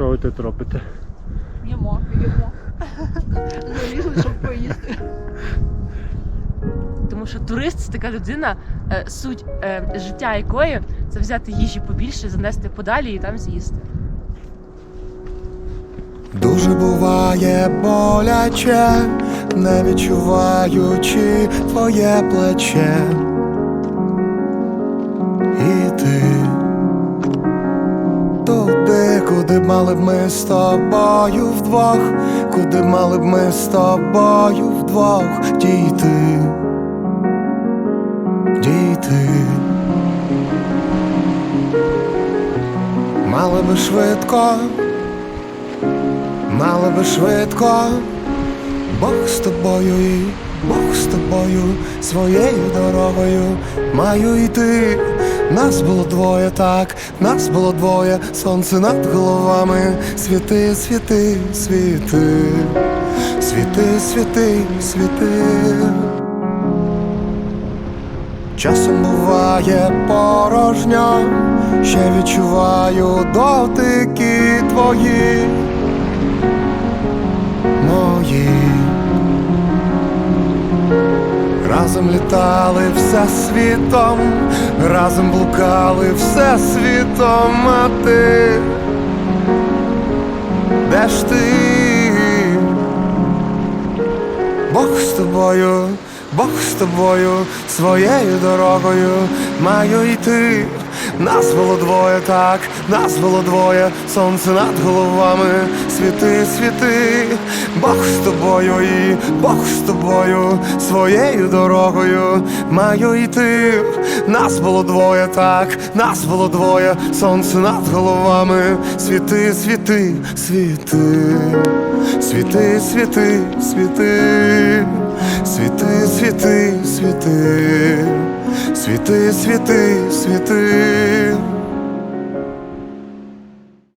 Що ви тут робите? Їмо, їмо. Залізли, щоб поїсти. Тому що турист це така людина, е, суть е, життя якої це взяти їжі побільше, занести подалі і там з'їсти. Дуже буває боляче, не відчуваючи твоє плече. Куди б мали б ми з тобою вдвох, куди б мали б ми з тобою вдвох? Дійти, дійти. Мали би швидко. Мали би швидко, Бог з тобою і Бог з тобою своєю дорогою маю йти. Нас було двоє, так, нас було двоє, сонце над головами, світи, світи, світи, світи, світи, світи. Часом буває порожньо, ще відчуваю дотики твої мої. Разом літали все світом, разом блукали все світом, а ти де ж ти? Бог з тобою, Бог з тобою, своєю дорогою маю йти. Нас було двоє, так, нас було двоє, сонце над головами, світи, світи, Бог з тобою і Бог з тобою, своєю дорогою маю йти. Нас було двоє, так, нас було двоє, сонце над головами, світи, світи, світи, світи, світи, світи, світи, світи, світи. Світи, світи, світи.